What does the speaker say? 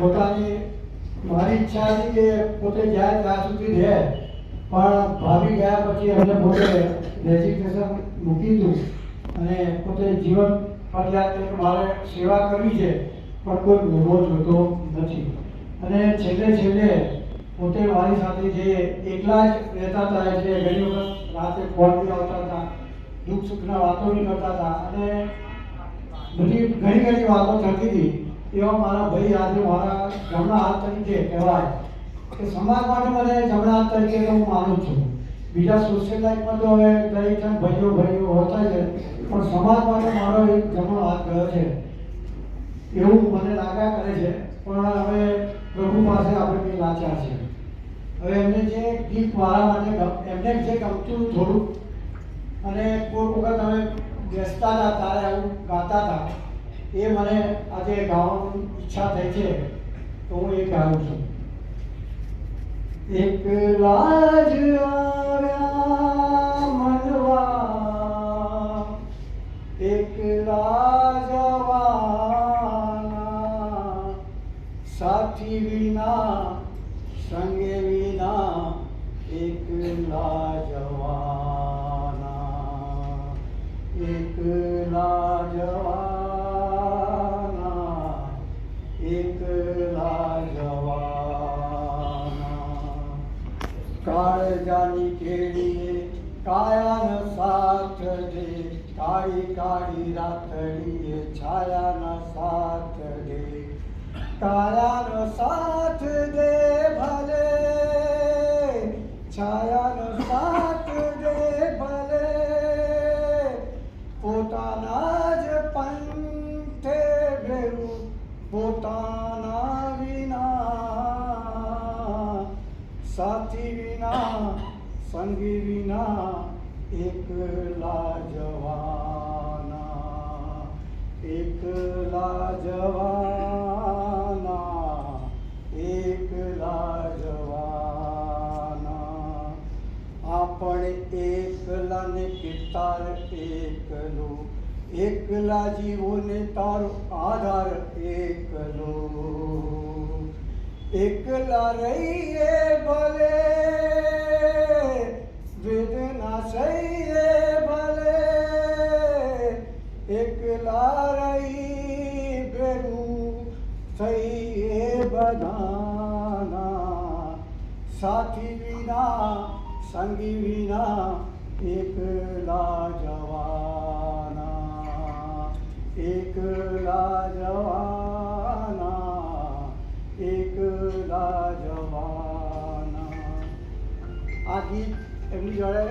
પોતાની, મારી ઈચ્છા હતી કે પોતે જાય ત્યાં સુધી રહે, પણ ભાવી ગયા પછી એમને પોતે રેજિગ્નેશન મૂકી દીધું. અને પોતે જીવન કે મારે સેવા કરવી છે, પણ કોઈ ભોગવો જોતો નથી. અને છેલ્લે છેલ્લે પોતે મારી સાથે જે એકલા જ રહેતા હતા એટલે ઘણી વખત રાતે ફોન બી આવતા હતા, દુઃખ સુખના વાતો બી કરતા હતા. અને બધી ઘણી ઘણી વાતો થતી હતી. એવા મારા ભાઈ આજે મારા જમણા હાથ તરીકે કહેવાય કે સમાજ માટે મને જમણા હાથ તરીકે હું માનું છું. બીજા સોશિયલ લાઈફમાં તો હવે દરેક જણ ભાઈઓ ભાઈઓ હોતા છે, પણ સમાજ માટે મારો એક જમણો હાથ ગયો છે. એવું મને લાગ્યા કરે છે, પણ હવે પ્રભુ પાસે આપણે કંઈ લાચાર છે. હવે એમને જે ગીત મારા માટે એમને જે ગમતું થોડું અને કોઈક વખત અમે બેસતા હતા, ત્યારે આવું ગાતા હતા. એ મને આજે ગાવાની ઈચ્છા થઈ છે તો હું એ ગાઉં છું. એક લાજ આવ્યા મનવા એકલા જવાના સાથી વિના, સંગે વિના એક જવાના काळजानी खेळीये साथ दे काळी काळी रातळीये छायान साथले कायान साथ दे भले छायान साथ दे भले पोताना સાથી વિના, સંગી વિના એકલા જવાના એકલા જવાના એકલા જવાના. આપણે એકલા ને કિતાર એકલો, એકલા જીવોને તારો આધાર એકલો. એકલા રહીએ ભલે, વેદના સહીએ ભલે, એકલા રહી ભેરું થઈએ બધાના સાથી વિના, સંગી વિના એકલા જવાના. એકલા જવાના એકલા જવાના આ ગીત એમની જોડે